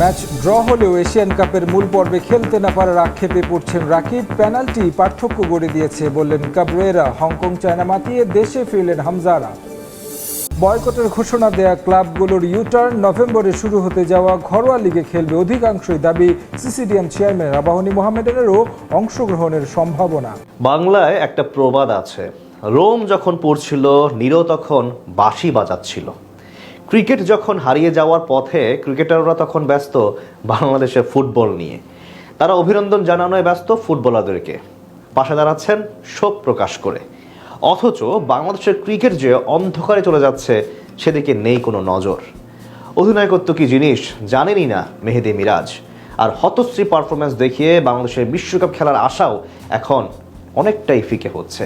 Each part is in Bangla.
ম্যাচ ড্র হলেও এশিয়ান কাপের মূল পর্বে খেলতে না পারার আক্ষেপে পড়ছেন রাকিব। পেনাল্টি পার্থক্য গড়ে দিয়েছে, বললেন কাবরেরা হংকং চায়না মাতিয়ে দেশে ফিরলেন হামজারা। বয়কটের ঘোষণা দেয়া ক্লাবগুলোর ইউটার্ন নভেম্বরে শুরু হতে যাওয়া ঘরোয়া লিগে খেলবে অধিকাংশই দাবি সিসিডিএম চেয়ারম্যান আবাহনী মোহামেডানেরও অংশগ্রহণের সম্ভাবনা। বাংলায় একটা প্রবাদ আছে। রোম যখন পড়ছিল নিরো তখন বাঁশি বাজাচ্ছিল। ক্রিকেট যখন হারিয়ে যাওয়ার পথে ক্রিকেটাররা তখন ব্যস্ত বাংলাদেশের ফুটবল নিয়ে। তারা অভিনন্দন জানানোয় ব্যস্ত ফুটবলারদেরকে। পাশে দাঁড়াচ্ছেন শোক প্রকাশ করে। অথচ বাংলাদেশের ক্রিকেট যে অন্ধকারে চলে যাচ্ছে, সেদিকে নেই কোনো নজর। অধিনায়কত্ব কি জিনিস জানেনই না মেহেদি মিরাজ। আর হতশ্রী পারফরমেন্স দেখিয়ে বাংলাদেশের বিশ্বকাপ খেলার আশাও এখন অনেকটাই ফিকে হচ্ছে।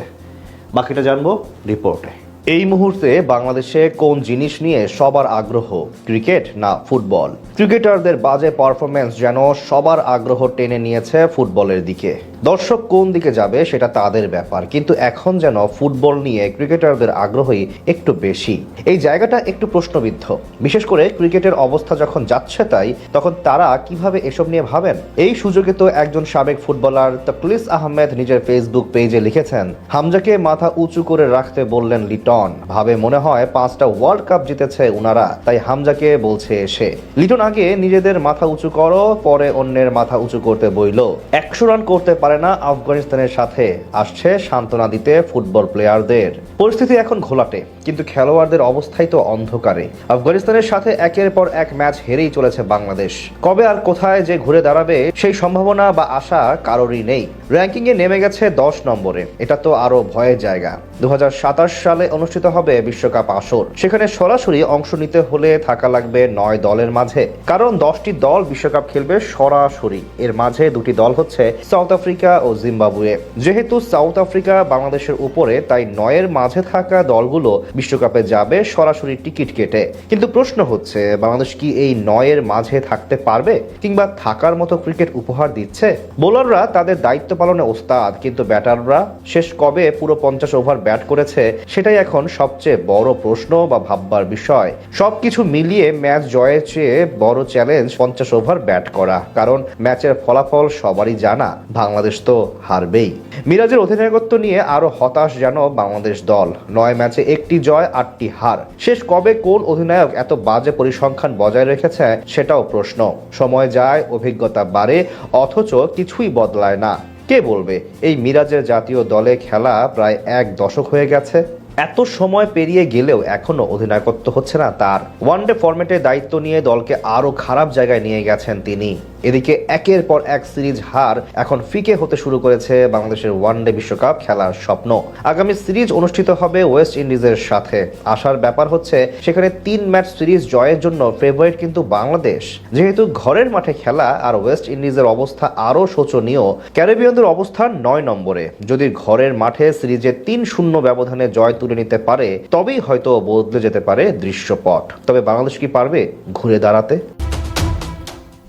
বাকিটা জানব রিপোর্টে। এই মুহূর্তে বাংলাদেশে কোন জিনিস নিয়ে সবার আগ্রহ? ক্রিকেট না ফুটবল? ক্রিকেটারদের বাজে পারফরমেন্স যেন সবার আগ্রহ টেনে নিয়েছে ফুটবলের দিকে। দর্শক কোন দিকে যাবে সেটা তাদের ব্যাপার। কিন্তু এখন যেন ফুটবল নিয়ে ক্রিকেটারদের আগ্রহই একটু বেশি। এই জায়গাটা একটু প্রশ্নবিদ্ধ। বিশেষ করে ক্রিকেটের অবস্থা যখন যাচ্ছে তাই, তখন তারা কীভাবে এসব নিয়ে ভাবেন? এই সুযোগে তো একজন সাবেক ফুটবলার তকলিস আহমেদ নিজের ফেসবুক পেজে লিখেছেন, হামজাকে মাথা উঁচু করে রাখতে বললেন লিটন। ভাবে মনে হয় পাঁচটা ওয়ার্ল্ড কাপ জিতেছে উনারা, তাই হামজাকে বলছে এসে লিটন আগে নিজেদের মাথা উঁচু করো, পরে অন্যের মাথা উঁচু করতে বইল। একশো রান করতে পারে না আফগানিস্তানের সাথে। আসছে সান্ত্বনা দিতে ফুটবল প্লেয়ারদের। পরিস্থিতি এখন ঘোলাটে, কিন্তু খেলোয়াড়দের অবস্থাই তো অন্ধকারে। আফগানিস্তানের সাথে একের পর এক ম্যাচ হেরেই চলেছে বাংলাদেশ। কবে আর কোথায় যে ঘুরে দাঁড়াবে, সেই সম্ভাবনা বা আশা কারোরই নেই। র্যাঙ্কিং এ নেমে গেছে দশ নম্বরে, এটা তো আরও ভয়ের জায়গা। দু হাজার সাতাশ সালে অনুষ্ঠিত হবে বিশ্বকাপ আসর। সেখানে সরাসরি অংশ নিতে হলে থাকা লাগবে নয় দলের মাঝে। কারণ দশটি দল বিশ্বকাপ খেলবে সরাসরি। এর মাঝে দুটি দল হচ্ছে সাউথ আফ্রিকা ও জিম্বাবুয়ে। যেহেতু সাউথ আফ্রিকা বাংলাদেশের উপরে, তাই নয়ের মাঝে থাকা দলগুলো বিশ্বকাপে যাবে সরাসরি টিকিট কেটে। কিন্তু প্রশ্ন হচ্ছে, বাংলাদেশ কি এই নয়ের মাঝে থাকতে পারবে কিংবা থাকার মতো ক্রিকেট উপহার দিচ্ছে? বোলাররা তাদের দায়িত্ব পালনে ওস্তাদ, কিন্তু ব্যাটাররা শেষ কবে পুরো পঞ্চাশ ওভার ব্যাট করেছে, সেটাই এখন সবচেয়ে বড় প্রশ্ন বা ভাববার বিষয়। সবকিছু মিলিয়ে ম্যাচ জয়ের চেয়ে বড় চ্যালেঞ্জ পঞ্চাশ ওভার ব্যাট করা, কারণ ম্যাচের ফলাফল সবারই জানা। বাংলাদেশ তো হারবেই। মিরাজের অধিনায়কত্ব নিয়ে আরও হতাশ যেন বাংলাদেশ দল। নয় ম্যাচে একটি জয়, আটটি হার। শেষ কবে কোন অধিনায়ক এত বাজে পরিসংখ্যান বজায় রেখেছে সেটাও প্রশ্ন। সময় যায়, অভিজ্ঞতা বাড়ে, অথচ কিছুই বদলায় না। কে বলবে? এই মিরাজের জাতীয় দলে খেলা প্রায় এক দশক হয়ে গেছে। এত সময় পেরিয়ে গেলেও এখনও অধিনায়কত্ব হচ্ছে না তার। ওয়ানডে ফরম্যাটে দায়িত্ব নিয়ে দলকে আরও খারাপ জায়গায় নিয়ে গেছেন তিনি। এদিকে একের পর এক সিরিজ হার এখন ফিকে হতে শুরু করেছে বাংলাদেশের ওয়ানডে বিশ্বকাপ খেলার স্বপ্ন। আগামী সিরিজ অনুষ্ঠিত হবে ওয়েস্ট ইন্ডিজের সাথে। আসার ব্যাপার হচ্ছে, সেখানে তিন ম্যাচ সিরিজ জয়ের জন্য ফেভারিট কিন্তু বাংলাদেশ। যেহেতু ঘরের মাঠে খেলা আর ওয়েস্ট ইন্ডিজের অবস্থা আরও শোচনীয়, ক্যারিবিয়ানদের অবস্থান নয় নম্বরে। যদি ঘরের মাঠে সিরিজে তিন শূন্য ব্যবধানে জয় তুলে নিতে পারে, তবেই হয়তো বদলে যেতে পারে দৃশ্যপট। তবে বাংলাদেশ কি পারবে ঘুরে দাঁড়াতে?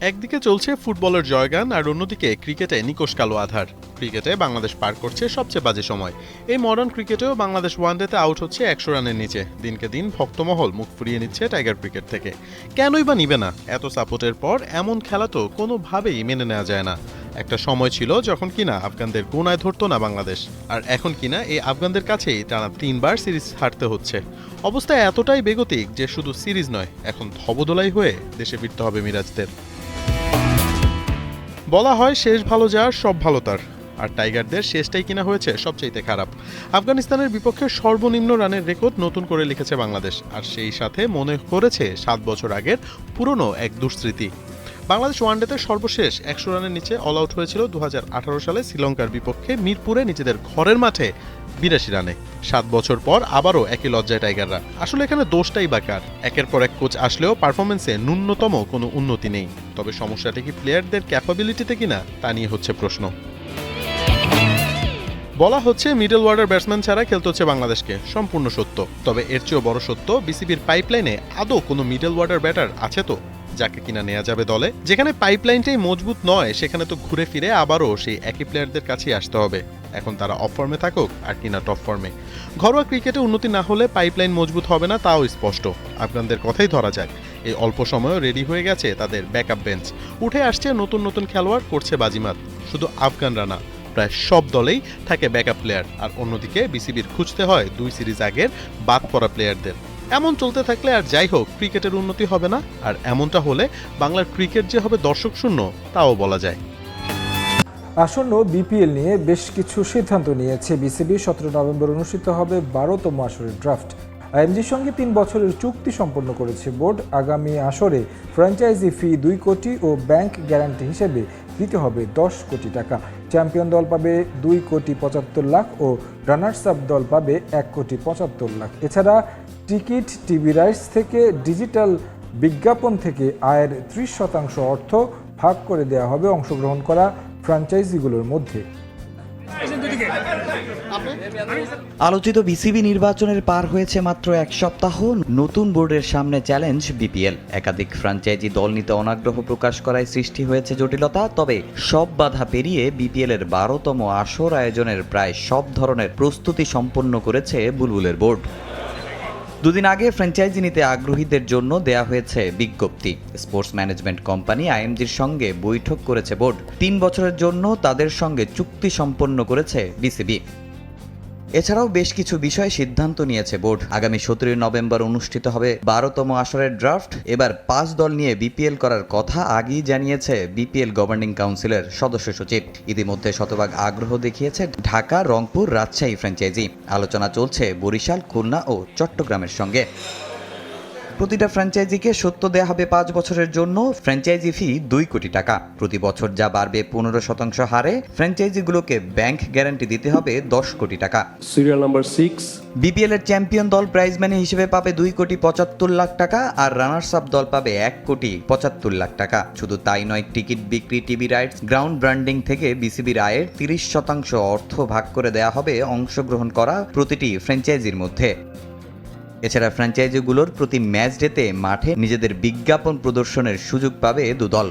একদিকে চলছে ফুটবলের জয়গান আর অন্যদিকে ক্রিকেটে নিকোষ কালো আধার। ক্রিকেটে বাংলাদেশ পার করছে সবচেয়ে বাজে সময়। এই মডার্ন ক্রিকেটেও বাংলাদেশ ওয়ানডেতে আউট হচ্ছে একশো রানের নিচে। দিনকে দিন ভক্তমহল মুখ ফুরিয়ে নিচ্ছে টাইগার ক্রিকেট থেকে। কেনই বা নিবে না? এত সাপোর্টের পর এমন খেলা তো কোনোভাবেই মেনে নেওয়া যায় না। একটা সময় ছিল যখন কিনা আফগানদের গোনায় ধরতো না বাংলাদেশ। আর এখন কিনা এই আফগানদের কাছেই টানা তিনবার সিরিজ হারতে হচ্ছে। অবস্থা এতটাই বেগতিক যে শুধু সিরিজ নয়, এখন ধবদলাই হয়ে দেশে ফিরতে হবে মিরাজদের। বলা হয় শেষ ভালো যাওয়ার সব ভালো তার। আর টাইগারদের শেষটাই কিনা হয়েছে সবচাইতে খারাপ। আফগানিস্তানের বিপক্ষে সর্বনিম্ন রানের রেকর্ড নতুন করে লিখেছে বাংলাদেশ। আর সেই সাথে মনে করেছে সাত বছর আগের পুরনো এক দুঃস্মৃতি বাংলাদেশ ওয়ানডেতে সর্বশেষ একশো রানের নিচে অল আউট হয়েছিল দু হাজার আঠারো সালে শ্রীলঙ্কার বিপক্ষে মিরপুরে নিজেদের ঘরের মাঠে বিরাশি রানে। সাত বছর পর আবারও একই লজ্জায় টাইগাররা। আসলে এখানে দোষটাই বাকার একের পর এক কোচ আসলেও পারফরমেন্সে ন্যূনতম কোনো উন্নতি নেই। তবে সমস্যাটা কি প্লেয়ারদের ক্যাপাবিলিটিতে কিনা, তা নিয়ে হচ্ছে প্রশ্ন। বলা হচ্ছে মিডল ওয়ার্ডার ব্যাটসম্যান ছাড়া খেলতে হচ্ছে বাংলাদেশকে। সম্পূর্ণ সত্য। তবে এর চেয়েও বড় সত্য বিসিবির পাইপলাইনে আদৌ কোনো মিডল ওয়ার্ডার ব্যাটার আছে তো? যাকে কিনা নেওয়া যাবে দলে। যেখানে পাইপলাইনটাই মজবুত নয়, সেখানে তো ঘুরে ফিরে আবারও সেই একই প্লেয়ারদের কাছেই আসতে হবে। এখন তারা অফ ফর্মে থাকুক আর কিনা টপ ফর্মে ঘরোয়া ক্রিকেটে উন্নতি না হলে পাইপলাইন মজবুত হবে না, তাও স্পষ্ট। আফগানদের কথাই ধরা যায় এই অল্প সময়েও রেডি হয়ে গেছে তাদের ব্যাকআপ বেঞ্চ উঠে আসছে নতুন নতুন খেলোয়াড়, করছে বাজিমাত। শুধু আফগানরা না প্রায় সব দলেই থাকে ব্যাকআপ প্লেয়ার আর অন্যদিকে বিসিবির খুঁজতে হয় দুই সিরিজ আগের বাদ পড়া প্লেয়ারদের এমন চলতে থাকলে আর যাই হোক, ক্রিকেটের উন্নতি হবে না। আর এমনটা হলে বাংলার ক্রিকেট যে হবে দর্শক শূন্য, তাও বলা যায়। আসন্ন বিপিএল নিয়ে বেশ কিছু সিদ্ধান্ত নিয়েছে বিসিবি। সতেরো নভেম্বর অনুষ্ঠিত হবে বারোতম আসরের ড্রাফট। আইএমজির সঙ্গে তিন বছরের চুক্তি সম্পন্ন করেছে বোর্ড। আগামী আসরে ফ্র্যাঞ্চাইজি ফি দুই কোটি ও ব্যাংক গ্যারান্টি হিসেবে দিতে হবে দশ কোটি টাকা। চ্যাম্পিয়ন দল পাবে দুই কোটি পঁচাত্তর লাখ ও রানার্স আপ দল পাবে এক কোটি পঁচাত্তর লাখ। এছাড়া টিকিট, টিভি রাইটস থেকে ডিজিটাল বিজ্ঞাপন থেকে আয়ের ত্রিশ শতাংশ অর্থ ভাগ করে দেওয়া হবে অংশগ্রহণ করা ফ্র্যাঞ্চাইজিগুলোর মধ্যে। আলোচিত বিসিবি নির্বাচনের পার হয়েছে মাত্র এক সপ্তাহ। নতুন বোর্ডের সামনে চ্যালেঞ্জ বিপিএল। একাধিক ফ্র্যাঞ্চাইজি দল নিতে অনাগ্রহ প্রকাশ করায় সৃষ্টি হয়েছে জটিলতা, তবে সব বাধা পেরিয়ে বিপিএল এর বারোতম আসর আয়োজনের প্রায় সব ধরনের প্রস্তুতি সম্পন্ন করেছে বুলবুলের বোর্ড। দুদিন আগে ফ্র্যাঞ্চাইজি নিতে আগ্রহীদের জন্য দেয়া হয়েছে বিজ্ঞপ্তি। স্পোর্টস ম্যানেজমেন্ট কোম্পানি আইএমজির সঙ্গে বৈঠক করেছে বোর্ড। তিন বছরের জন্য তাদের সঙ্গে চুক্তি সম্পন্ন করেছে বিসিবি। এছাড়াও বেশ কিছু বিষয়ে সিদ্ধান্ত নিয়েছে বোর্ড। আগামী সতেরোই নভেম্বর অনুষ্ঠিত হবে বারোতম আসরের ড্রাফট। এবার পাঁচ দল নিয়ে বিপিএল করার কথা আগেই জানিয়েছে বিপিএল গভর্নিং কাউন্সিলের সদস্য সচিব। ইতিমধ্যে শতভাগ আগ্রহ দেখিয়েছে ঢাকা, রংপুর, রাজশাহী ফ্র্যাঞ্চাইজি। আলোচনা চলছে বরিশাল, খুলনা ও চট্টগ্রামের সঙ্গে। প্রতিটা ফ্র্যাঞ্চাইজিকে সত্য দেয়া হবে পাঁচ বছরের জন্য। ফ্র্যাঞ্চাইজি ফি দুই কোটি টাকা। প্রতি বছর যা বাড়বে পনেরো শতাংশ হারে। ফ্র্যাঞ্চাইজিগুলোকে ব্যাংক গ্যারান্টি দিতে হবে দশ কোটি টাকা। সিরিয়াল number 6 বিপিএল এর চ্যাম্পিয়ন দল প্রাইজ মানি হিসেবে পাবে দুই কোটি পঁচাত্তর লাখ টাকা আর রানার্স আপ দল পাবে এক কোটি পঁচাত্তর লাখ টাকা। শুধু তাই নয় টিকিট বিক্রি টিভি রাইটস গ্রাউন্ড ব্র্যান্ডিং থেকে বিসিবির আয়ের তিরিশ শতাংশ অর্থ ভাগ করে দেয়া হবে অংশগ্রহণ করা প্রতিটি ফ্র্যাঞ্চাইজির মধ্যে। এছাড়া ফ্র্যাঞ্চাইজিগুলোর প্রতি ম্যাচ ডেতে মাঠে নিজেদের বিজ্ঞাপন প্রদর্শনের সুযোগ পাবে দুদল।